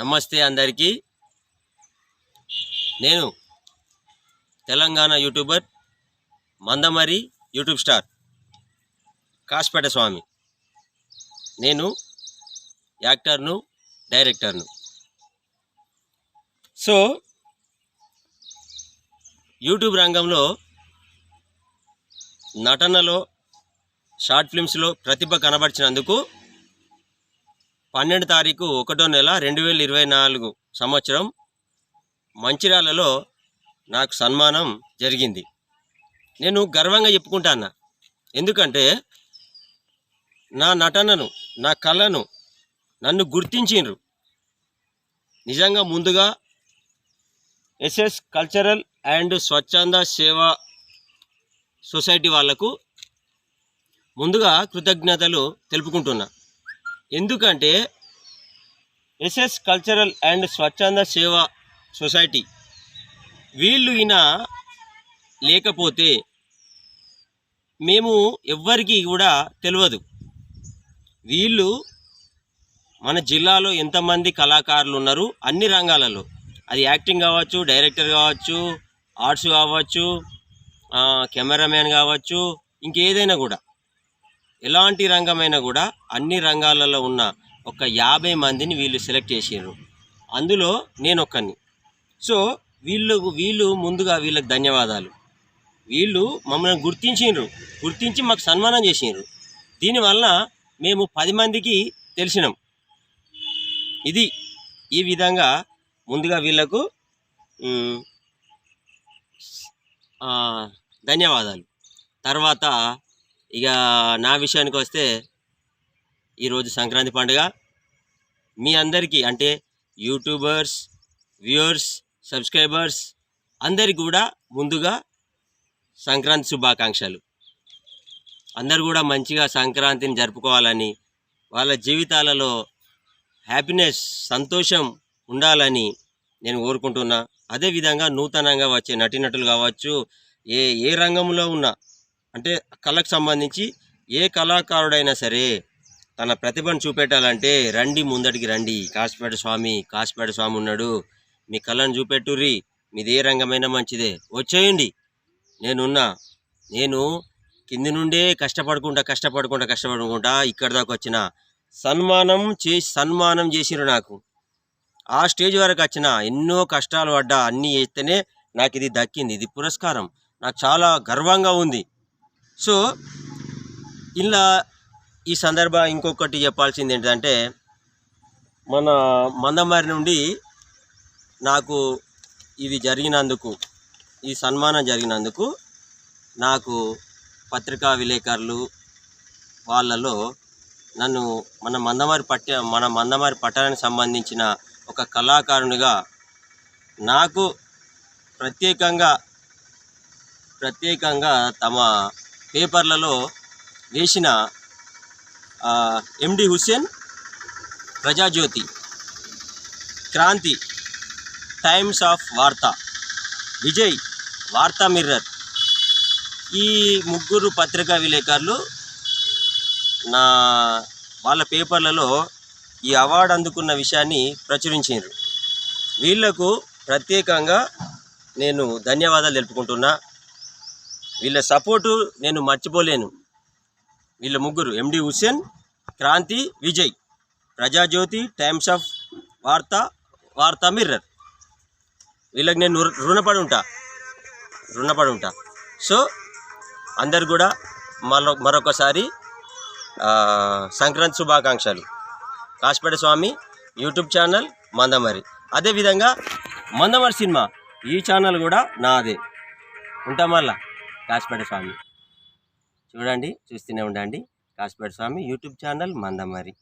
నమస్తే అందరికీ. నేను Telangana YouTuber Mandamarri YouTube star Kaspeta Swamy. నేను యాక్టర్ను డైరెక్టర్ను. సో యూట్యూబ్ రంగంలో నటనలో షార్ట్ ఫిల్మ్స్లో ప్రతిభ కనబరిచినందుకు పన్నెండు తారీఖు ఒకటో నెల రెండు వేల ఇరవై నాలుగు సంవత్సరం మంచిర్యాలలో నాకు సన్మానం జరిగింది. నేను గర్వంగా చెప్పుకుంటాను ఎందుకంటే నా నటనను నా కళను నన్ను గుర్తించిండ్రు. నిజంగా ముందుగా ఎస్ఎస్ కల్చరల్ అండ్ స్వచ్ఛంద సేవా సొసైటీ వాళ్ళకు ముందుగా కృతజ్ఞతలు తెలుపుకుంటున్నా. ఎందుకంటే ఎస్ఎస్ కల్చరల్ అండ్ స్వచ్ఛంద సేవ సొసైటీ వీళ్ళు ఈయన లేకపోతే మేము ఎవ్వరికి కూడా తెలియదు వీళ్ళు మన జిల్లాలో ఎంతమంది కళాకారులు ఉన్నారు? అన్ని రంగాలలో. అది యాక్టింగ్ కావచ్చు డైరెక్టర్ కావచ్చు ఆర్ట్స్ కావచ్చు కెమెరామ్యాన్ కావచ్చు ఇంకేదైనా కూడా. ఎలాంటి రంగమైనా కూడా అన్ని రంగాలలో ఉన్న ఒక యాభై మందిని వీళ్ళు సెలెక్ట్ చేసారు అందులో నేను ఒక్కని సో వీళ్ళు వీళ్ళు ముందుగా వీళ్ళకి ధన్యవాదాలు. వీళ్ళు మమ్మల్ని గుర్తించిండ్రు గుర్తించి మాకు సన్మానం చేసిండ్రు దీనివల్ల మేము పది మందికి తెలిసినాం. ఇది ఈ విధంగా ముందుగా వీళ్ళకు ధన్యవాదాలు. తర్వాత ఇక నా విషయానికి వస్తే ఈరోజు సంక్రాంతి పండుగ. మీ అందరికీ అంటే యూట్యూబర్స్ వ్యూవర్స్ సబ్స్క్రైబర్స్ అందరికి కూడా ముందుగా సంక్రాంతి శుభాకాంక్షలు. అందరు కూడా మంచిగా సంక్రాంతిని జరుపుకోవాలని వాళ్ళ జీవితాలలో హ్యాపీనెస్ సంతోషం ఉండాలని నేను కోరుకుంటున్నా. అదేవిధంగా నూతనంగా వచ్చే నటీనటులు కావచ్చు ఏ ఏ రంగంలో ఉన్నా అంటే కళకు సంబంధించి ఏ కళాకారుడైనా సరే తన ప్రతిభను చూపెట్టాలంటే రండి ముందటికి రండి. కాసిపేట స్వామి కాసిపేట స్వామి ఉన్నాడు. మీ కళను చూపెట్టుర్రి. మీది ఏ రంగమైనా మంచిదే. వచ్చేయండి. నేనున్నా. నేను కింది నుండే కష్టపడుకుంటా కష్టపడుకుంటా కష్టపడుకుంటా ఇక్కడి దాకా వచ్చిన. సన్మానం చేసి సన్మానం చేసిరు నాకు. ఆ స్టేజ్ వరకు వచ్చిన. ఎన్నో కష్టాలు పడ్డా. అన్నీ చేస్తేనే నాకు ఇది దక్కింది. ఇది పురస్కారం. నాకు చాలా గర్వంగా ఉంది. సో ఇలా ఈ సందర్భ ఇంకొకటి చెప్పాల్సింది ఏంటంటే మన మందమారి నుండి నాకు ఇది జరిగినందుకు ఈ సన్మానం జరిగినందుకు నాకు పత్రికా విలేకరులు వాళ్ళలో నన్ను మన మందమారి పట్ట మన మందమారి పట్టణానికి సంబంధించిన ఒక కళాకారునిగా నాకు ప్రత్యేకంగా ప్రత్యేకంగా తమ పేపర్లలో వేసిన MD Hussain Prajajyothi Kranti Times of Vaartha Vijay Vaartha mirror. ఈ ముగ్గురు పత్రికా విలేకరులు నా వాళ్ళ పేపర్లలో ఈ అవార్డు అందుకున్న విషయాన్ని ప్రచురించారు వీళ్ళకు ప్రత్యేకంగా నేను ధన్యవాదాలు తెలుపుకుంటున్నా. వీళ్ళ సపోర్టు నేను మర్చిపోలేను. వీళ్ళ ముగ్గురు MD Hussain Kranti Vijay. Prajajyothi Times of Vaartha Vaartha Mirror. వీళ్ళకి నేను రుణపడి ఉంటా రుణపడి ఉంటా సో అందరు కూడా మరో మరొకసారి సంక్రాంతి శుభాకాంక్షలు. Kasipeta Swamy YouTube channel Mandamarri. అదేవిధంగా మందమరి సినిమా ఈ ఛానల్ కూడా నాదే. ఉంటాం మళ్ళా. కాసిపేట స్వామి. చూడండి చూస్తూనే ఉండండి. Kasipeta Swamy YouTube channel Mandamarri.